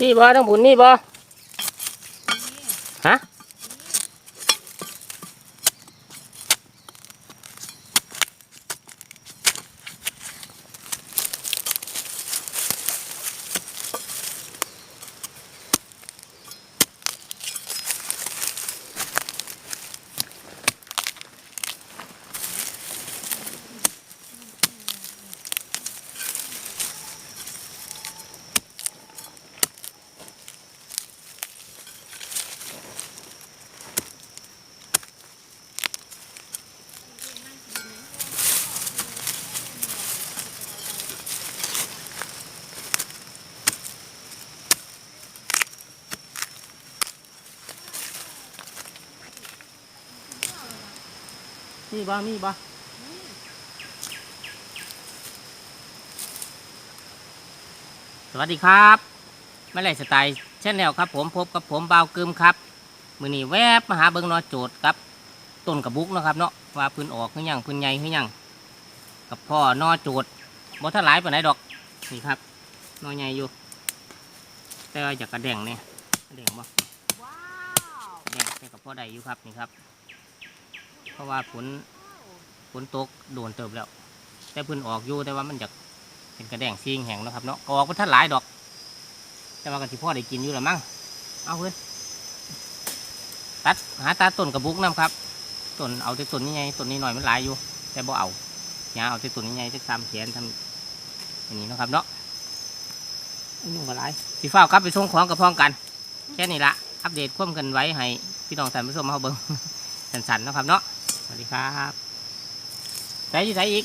นี่บ่ทั้งบุญนี่บ่ฮะ นี่บ่มีบ่สวัสดีครับไม่ไรสไตล์เช่นแนวครับผมพบกับผมบ่าวกึมครับ มือนี้แวบมาหาเบิงนอโจทย์ครับต้นกระบุกเนาะครับเนาะว่าพื้นออกขึ้นยังพื้นใหญ่ขึ้นยังกับพ่อนอโจทย์บ่ท่าหลายปานไหนดอกนี่ครับนอใหญ่อยู่ แต่ว่าอยากกระแดงเนี่ยกระแดงบ่ว้าวกระแดงแต่กับพ่อใดอยู่ครับนี่ครับเพ ราะว่าฝนฝนตกโดนเติบแล้ว แต่พื้นออกอยู่แต่ว่ามันอยากเป็นกระแดงซีงแห้งนะครับเนาะออกบ่ท่าหลายดอก แต่ว่ากันที่พ่อได้กินอยู่แล้วมั้งเอาเพื่อนตัดหาตาต้นกระบุกน้ำครับต้นเอาแต่ต้นนี้ไงต้นนี้หน่อยมันหลายอยู่ แต่บ่เอาอย่าเอาแต่ต้นนี้ไงจะทำแขนทำอย่างนี้นะครับเนาะยุ่งกับไรสีฟ้าครับไปส่งของกับพ้องกัน แค่นี้ละอัปเดตความกันไว้ให้พี่น้องท่านผู้ชมมาเบิ่งสันๆนะครับเนาะ วัสดีครับใส่ที่ใส่อีก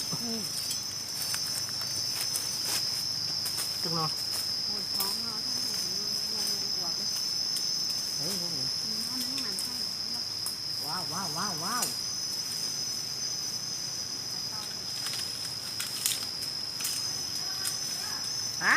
จังเนาะว้าวว้าวว้าวว้าวฮะ